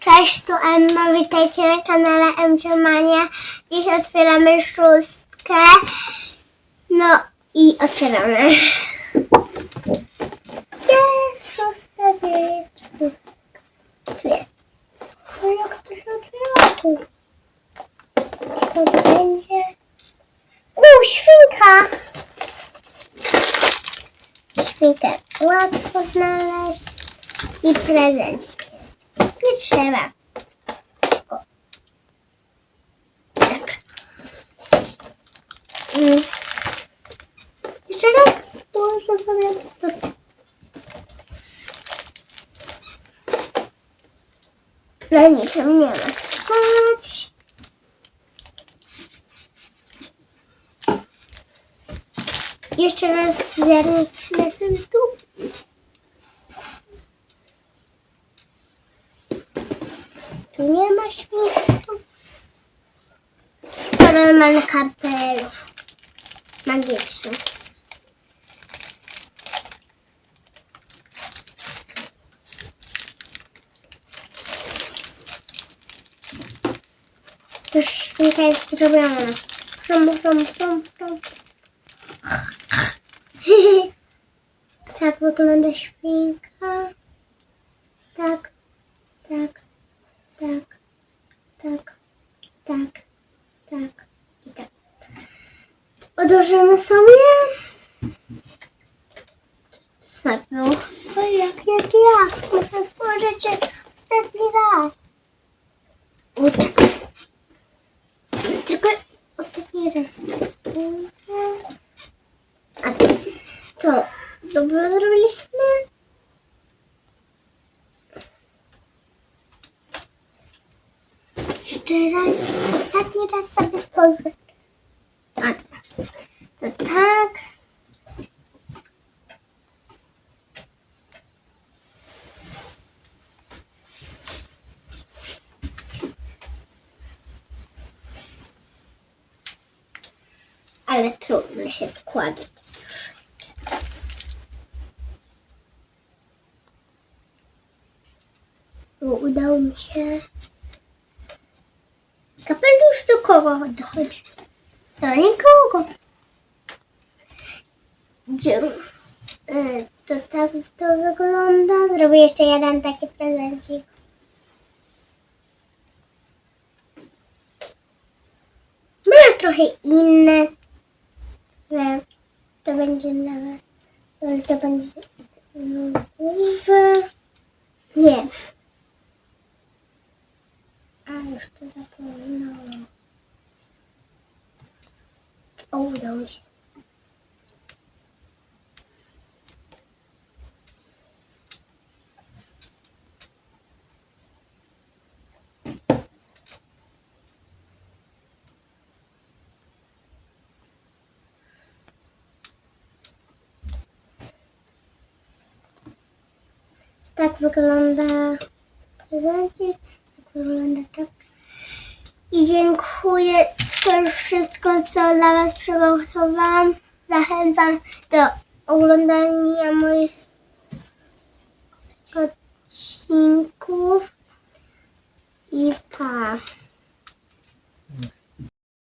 Cześć, tu Emma, witajcie na kanale Emciomania. Dziś otwieramy szóstkę. No i otwieramy. Jest szóstka, jest szóstka? Tu jest. No jak to się otwiera tu? Co to będzie? Uuu, świnka! Świnkę łatwo znaleźć. I prezencik. Nie trzeba. Mm. Jeszcze raz położę sobie to. Na niczym nie ma stać. Jeszcze raz zerknę sobie tu. Nie ma śmiechu. To normalny kapelusz. Magiczny. Już świnka jest zrobiona. Prom, prom, prom, prom. tak wygląda świnka. Tak, tak, tak, tak, tak i tak. Odłożymy sobie. Ostatnią. Oj, jak, jak, jak. Muszę spojrzeć ostatni raz. O tak. Tylko ostatni raz spojrzę. A to dobrze zrobiliśmy? Jeszcze raz, ostatni raz sobie spojrzę. A, to tak. Ale trudno się składa. Bo udało mi się. Kapelusz do kogo dochodzi? Do nikogo. Y, to tak to wygląda. Zrobię jeszcze jeden taki prezencik. Ma trochę inne. Że To będzie nawet. ale To będzie. no, duże. Nie. A jeszcze zapomniałam. O, udało mi się. Tak wygląda prezencik. Tak wygląda tak. I dziękuję. To już wszystko, co dla Was przygotowałam. Zachęcam do oglądania moich odcinków.